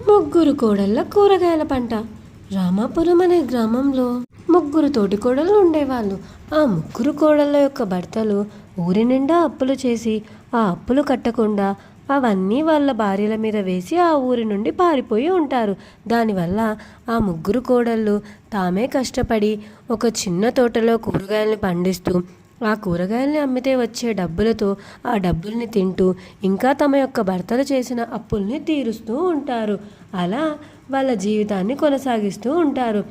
ముగ్గురు కోడళ్ళ కూరగాయల పంట. రామాపురం అనే గ్రామంలో ముగ్గురు తోటి కోడళ్ళు ఉండేవాళ్ళు. ఆ ముగ్గురు కోడళ్ళ యొక్క భర్తలు ఊరి నిండా అప్పులు చేసి ఆ అప్పులు కట్టకుండా అవన్నీ వాళ్ళ భార్యల మీద వేసి ఆ ఊరి నుండి పారిపోయి ఉంటారు. దానివల్ల ఆ ముగ్గురు కోడళ్ళు తామే కష్టపడి ఒక చిన్న తోటలో కూరగాయలను పండిస్తూ ఆ కూరగాయల్ని అమ్మితే వచ్చే డబ్బులతో ఆ డబ్బుల్ని తింటూ ఇంకా తమ యొక్క భర్తలు చేసిన అప్పుల్ని తీరుస్తూ ఉంటారు. అలా వాళ్ళ జీవితాన్ని కొనసాగిస్తూ ఉంటారు.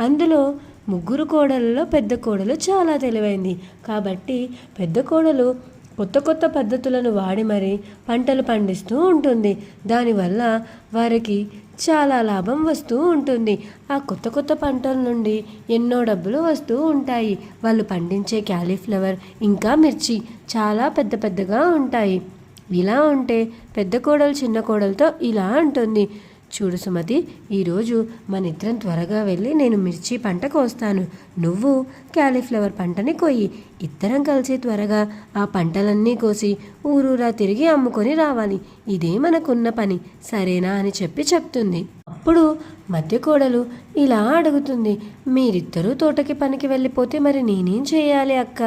అందులో ముగ్గురు కోడలలో పెద్ద కోడలు చాలా తెలివైంది. కాబట్టి పెద్ద కోడలు కొత్త కొత్త పద్ధతులను వాడి మరి పంటలు పండిస్తూ ఉంటుంది. దానివల్ల వారికి చాలా లాభం వస్తూ ఉంటుంది. ఆ కొత్త కొత్త పంటల నుండి ఎన్నో డబ్బులు వస్తూ ఉంటాయి. వాళ్ళు పండించే క్యాలీఫ్లవర్ ఇంకా మిర్చి చాలా పెద్ద పెద్దగా ఉంటాయి. ఇలా ఉంటే పెద్ద కోడలు చిన్న కోడలతో ఇలా అంటుంది. చూడు సుమతి ఈరోజు మన ఇద్దరం త్వరగా వెళ్ళి నేను మిర్చి పంట కోస్తాను నువ్వు క్యాలీఫ్లవర్ పంటని కొయ్యి. ఇద్దరం కలిసి త్వరగా ఆ పంటలన్నీ కోసి ఊరూరా తిరిగి అమ్ముకొని రావాలి. ఇదే మనకున్న పని. సరేనా అని చెప్పి చెప్తుంది. అప్పుడు మధ్య కోడలు ఇలా అడుగుతుంది. మీరిద్దరూ తోటకి పనికి వెళ్ళిపోతే మరి నేనేం చేయాలి అక్క?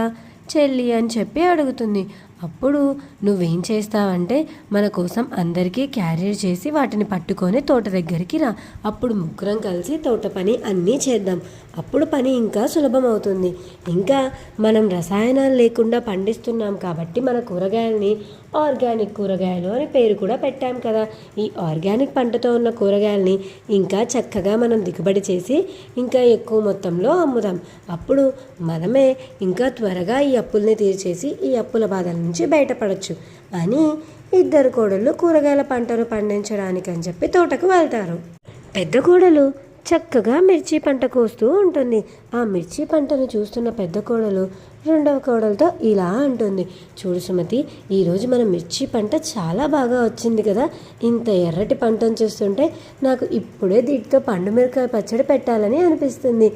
చెల్లి అని చెప్పి అడుగుతుంది. అప్పుడు నువ్వేం చేస్తావంటే మన కోసం అందరికీ క్యారియర్ చేసి వాటిని పట్టుకొని తోట దగ్గరికి రా. అప్పుడు ముగ్గురం కలిసి తోట పని అన్నీ చేద్దాం. అప్పుడు పని ఇంకా సులభం అవుతుంది. ఇంకా మనం రసాయనాలు లేకుండా పండిస్తున్నాం కాబట్టి మన కూరగాయల్ని ఆర్గానిక్ కూరగాయలు అని పేరు కూడా పెట్టాం కదా. ఈ ఆర్గానిక్ పంటతో ఉన్న కూరగాయలని ఇంకా చక్కగా మనం దిగుబడి చేసి ఇంకా ఎక్కువ మొత్తంలో అమ్ముదాం. అప్పుడు మనమే ఇంకా త్వరగా ఈ అప్పుల్ని తీర్చేసి ఈ అప్పుల బాధల నుంచి బయటపడచ్చు అని ఇద్దరు కోడళ్ళు కూరగాయల పంటను పండించడానికి అని చెప్పి తోటకు వెళ్తారు. పెద్ద కోడలు చక్కగా మిర్చి పంట కోస్తూ ఉంటుంది. ఆ మిర్చి పంటను చూస్తున్న పెద్ద కోడలు రెండవ కోడలతో ఇలా అంటుంది. చూడు సుమతి ఈరోజు మన మిర్చి పంట చాలా బాగా వచ్చింది కదా. ఇంత ఎర్రటి పంటను చూస్తుంటే నాకు ఇప్పుడే దీటితో పండు మిరకాయ పచ్చడి పెట్టాలని అనిపిస్తుంది.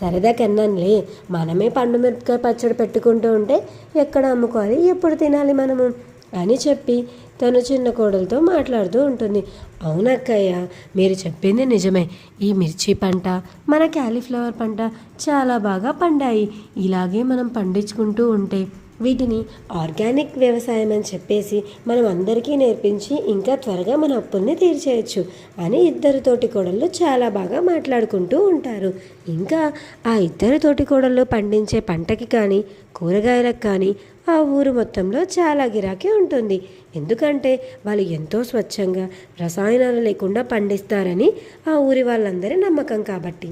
సరదా కన్నానులే. మనమే పండు మిరపకాయ పచ్చడి పెట్టుకుంటూ ఉంటే ఎక్కడ అమ్ముకోవాలి? ఎప్పుడు తినాలి మనము? అని చెప్పి తను చిన్న కోడలతో మాట్లాడుతూ ఉంటుంది. అవునక్కయ్య మీరు చెప్పింది నిజమే. ఈ మిర్చి పంట మన క్యాలీఫ్లవర్ పంట చాలా బాగా పండాయి. ఇలాగే మనం పండించుకుంటూ ఉంటే వీటిని ఆర్గానిక్ వ్యవసాయం అని చెప్పేసి మనం అందరికీ నేర్పించి ఇంకా త్వరగా మన అప్పుల్ని తీర్చేయచ్చు అని ఇద్దరు తోటి కోడళ్ళు చాలా బాగా మాట్లాడుకుంటూ ఉంటారు. ఇంకా ఆ ఇద్దరు తోటి కోడళ్ళు పండించే పంటకి కానీ కూరగాయలకు కానీ ఆ ఊరు మొత్తంలో చాలా గిరాకీ ఉంటుంది. ఎందుకంటే వాళ్ళు ఎంతో స్వచ్ఛంగా రసాయనాలు లేకుండా పండిస్తారని ఆ ఊరి వాళ్ళందరి నమ్మకం కాబట్టి.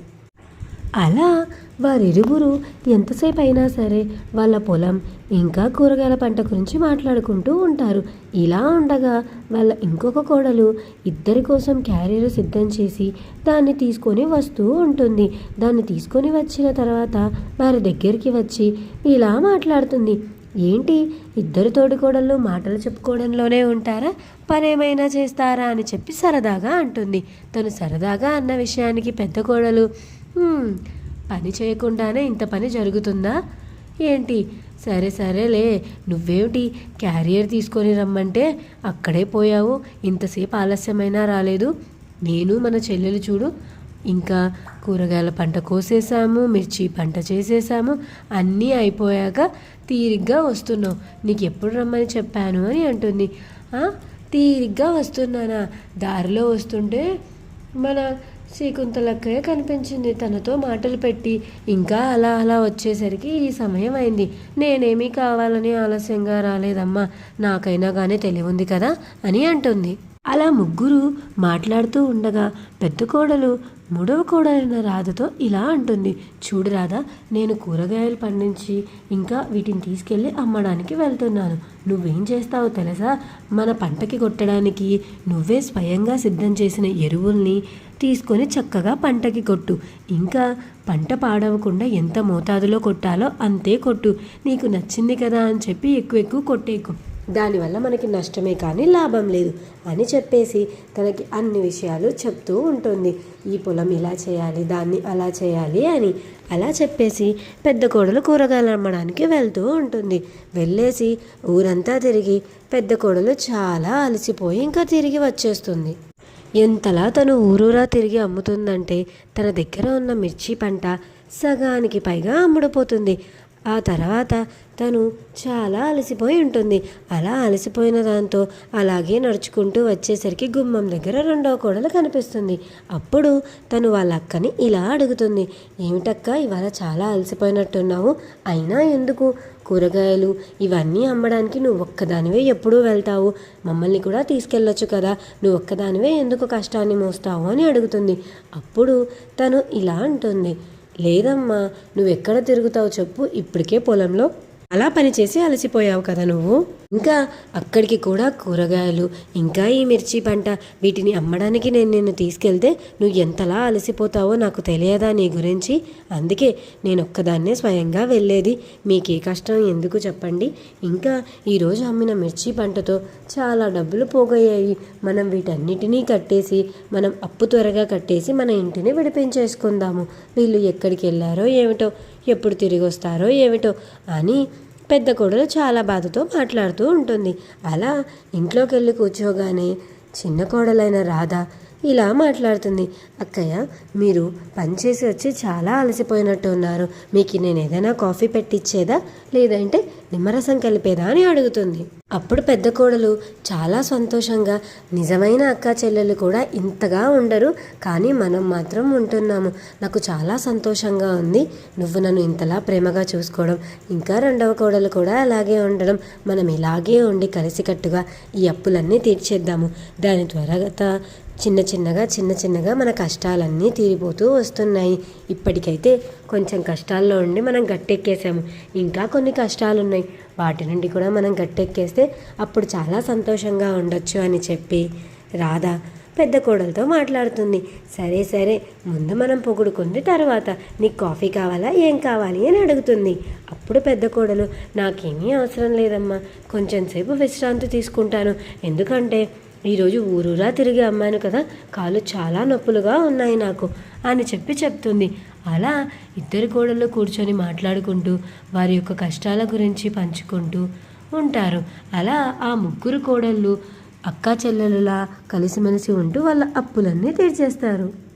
అలా వారిరువురు ఎంతసేపు అయినా సరే వాళ్ళ పొలం ఇంకా కూరగాయల పంట గురించి మాట్లాడుకుంటూ ఉంటారు. ఇలా ఉండగా వాళ్ళ ఇంకొక కోడలు ఇద్దరి కోసం క్యారియర్ సిద్ధం చేసి దాన్ని తీసుకొని వస్తూ ఉంటుంది. దాన్ని తీసుకొని వచ్చిన తర్వాత వారి దగ్గరికి వచ్చి ఇలా మాట్లాడుతుంది. ఏంటి ఇద్దరు తోడికోడళ్ళు మాటలు చెప్పుకోవడంలోనే ఉంటారా? పనేమైనా చేస్తారా? అని చెప్పి సరదాగా అంటుంది. తను సరదాగా అన్న విషయానికి పెద్ద కోడలు పని చేయకుండానే ఇంత పని జరుగుతుందా? ఏంటి? సరే సరేలే. నువ్వేమిటి? క్యారియర్ తీసుకొని రమ్మంటే అక్కడే పోయావు. ఇంతసేపు ఆలస్యమైనా రాలేదు. నేను మన చెల్లెలు చూడు. ఇంకా కూరగాయల పంట కోసేసాము మిర్చి పంట చేసేసాము అన్నీ అయిపోయాక తీరిగ్గా వస్తున్నావు. నీకు ఎప్పుడు రమ్మని చెప్పాను అని అంటుంది. తీరిగ్గా వస్తున్నానా? దారిలో వస్తుంటే మన శ్రీకుంతలక్కయ్య కనిపించింది. తనతో మాటలు పెట్టి ఇంకా అలా అలా వచ్చేసరికి ఈ సమయం అయింది. నేనేమీ కావాలని ఆలస్యంగా రాలేదమ్మా. నాకైనా కానీ తెలివుంది కదా అని అంటుంది. అలా ముగ్గురు మాట్లాడుతూ ఉండగా పెద్ద కోడలు మూడవ కోడలైన రాధతో ఇలా అంటుంది. చూడు రాధ నేను కూరగాయలు పండించి ఇంకా వీటిని తీసుకెళ్ళి అమ్మడానికి వెళ్తున్నాను. నువ్వేం చేస్తావో తెలుసా? మన పంటకి కొట్టడానికి నువ్వే స్వయంగా సిద్ధం చేసిన ఎరువుల్ని తీసుకొని చక్కగా పంటకి కొట్టు. ఇంకా పంట పాడవకుండా ఎంత మోతాదులో కొట్టాలో అంతే కొట్టు. నీకు నచ్చింది కదా అని చెప్పి ఎక్కువ ఎక్కువ కొట్టేకు. దానివల్ల మనకి నష్టమే కానీ లాభం లేదు అని చెప్పేసి తనకి అన్ని విషయాలు చెప్తూ ఉంటుంది. ఈ పొలం ఇలా చేయాలి దాన్ని అలా చేయాలి అని అలా చెప్పేసి పెద్ద కోడలు కూరగాయలు అమ్మడానికి వెళ్తూ ఉంటుంది. వెళ్ళేసి ఊరంతా తిరిగి పెద్ద కోడలు చాలా అలసిపోయి ఇంకా తిరిగి వచ్చేస్తుంది. ఎంతలా తను ఊరూరా తిరిగి అమ్ముతుందంటే తన దగ్గర ఉన్న మిర్చి పంట సగానికి పైగా అమ్ముడుపోతుంది. ఆ తర్వాత తను చాలా అలసిపోయి ఉంటుంది. అలా అలసిపోయిన దాంతో అలాగే నడుచుకుంటూ వచ్చేసరికి గుమ్మం దగ్గర రెండవ కోడలు కనిపిస్తుంది. అప్పుడు తను వాళ్ళ అక్కని ఇలా అడుగుతుంది. ఏమిటక్క ఇవాళ చాలా అలసిపోయినట్టున్నావు. అయినా ఎందుకు? కూరగాయలు ఇవన్నీ అమ్మడానికి నువ్వు ఒక్కదానివే ఎప్పుడూ వెళ్తావు. మమ్మల్ని కూడా తీసుకెళ్ళొచ్చు కదా. నువ్వు ఒక్కదానివే ఎందుకు కష్టాన్ని మోస్తావు? అని అడుగుతుంది. అప్పుడు తను ఇలా అంటుంది. లేదమ్మా నువ్వెక్కడ తిరుగుతావు చెప్పు ఇప్పటికే పొలంలో అలా పనిచేసి అలసిపోయావు కదా నువ్వు? ఇంకా అక్కడికి కూడా కూరగాయలు ఇంకా ఈ మిర్చి పంట వీటిని అమ్మడానికి నేను నిన్ను తీసుకెళ్తే నువ్వు ఎంతలా అలసిపోతావో నాకు తెలియదా నీ గురించి? అందుకే నేను ఒక్కదాన్నే స్వయంగా వెళ్ళేది. మీకే కష్టం ఎందుకు చెప్పండి? ఇంకా ఈరోజు అమ్మిన మిర్చి పంటతో చాలా డబ్బులు పోగయ్యాయి. మనం వీటన్నిటినీ కట్టేసి మనం అప్పు త్వరగా కట్టేసి మన ఇంటిని విడిపించేసుకుందాము. వీళ్ళు ఎక్కడికి వెళ్ళారో ఏమిటో ఎప్పుడు తిరిగి వస్తారో ఏమిటో అని పెద్ద కోడలు చాలా బాధతో మాట్లాడుతూ ఉంటుంది. అలా ఇంట్లోకి వెళ్ళి కూర్చోగానే చిన్న కోడలైన రాధ ఇలా మాట్లాడుతుంది. అక్కయ్య మీరు పనిచేసి వచ్చి చాలా అలసిపోయినట్టు ఉన్నారు. మీకు నేను ఏదైనా కాఫీ పెట్టిచ్చేదా? లేదంటే నిమ్మరసం కలిపేదా? అని అడుగుతుంది. అప్పుడు పెద్ద కోడలు చాలా సంతోషంగా నిజమైన అక్క చెల్లెలు కూడా ఇంతగా ఉండరు కానీ మనం మాత్రం ఉంటున్నాము. నాకు చాలా సంతోషంగా ఉంది. నువ్వు నన్ను ఇంతలా ప్రేమగా చూసుకోవడం ఇంకా రెండవ కోడలు కూడా అలాగే ఉండడం మనం ఇలాగే ఉండి కలిసికట్టుగా ఈ అప్పులన్నీ తీర్చేద్దాము. దాని త్వరగత చిన్న చిన్నగా చిన్న చిన్నగా మన కష్టాలన్నీ తీరిపోతూ వస్తున్నాయి. ఇప్పటికైతే కొంచెం కష్టాల్లో ఉండి మనం గట్టెక్కేసాము. ఇంకా కొన్ని కష్టాలు ఉన్నాయి వాటి నుండి కూడా మనం గట్టెక్కేస్తే అప్పుడు చాలా సంతోషంగా ఉండొచ్చు అని చెప్పి రాధా పెద్ద కోడలతో మాట్లాడుతుంది. సరే సరే ముందు మనం పొగుడుకుంది తర్వాత నీకు కాఫీ కావాలా ఏం కావాలి అని అడుగుతుంది. అప్పుడు పెద్ద కోడలు నాకేమీ అవసరం లేదమ్మా. కొంచెం సేపు విశ్రాంతి తీసుకుంటాను. ఎందుకంటే ఈరోజు ఊరూరా తిరిగి అమ్మాను కదా కాళ్ళు చాలా నొప్పులుగా ఉన్నాయి నాకు అని చెప్పి చెప్తుంది. అలా ఇద్దరు కోడళ్ళు కూర్చొని మాట్లాడుకుంటూ వారి యొక్క కష్టాల గురించి పంచుకుంటూ ఉంటారు. అలా ఆ ముగ్గురు కోడళ్ళు అక్కా చెల్లెలులా కలిసిమెలిసి ఉంటూ వాళ్ళ అప్పులన్నీ తీర్చేస్తారు.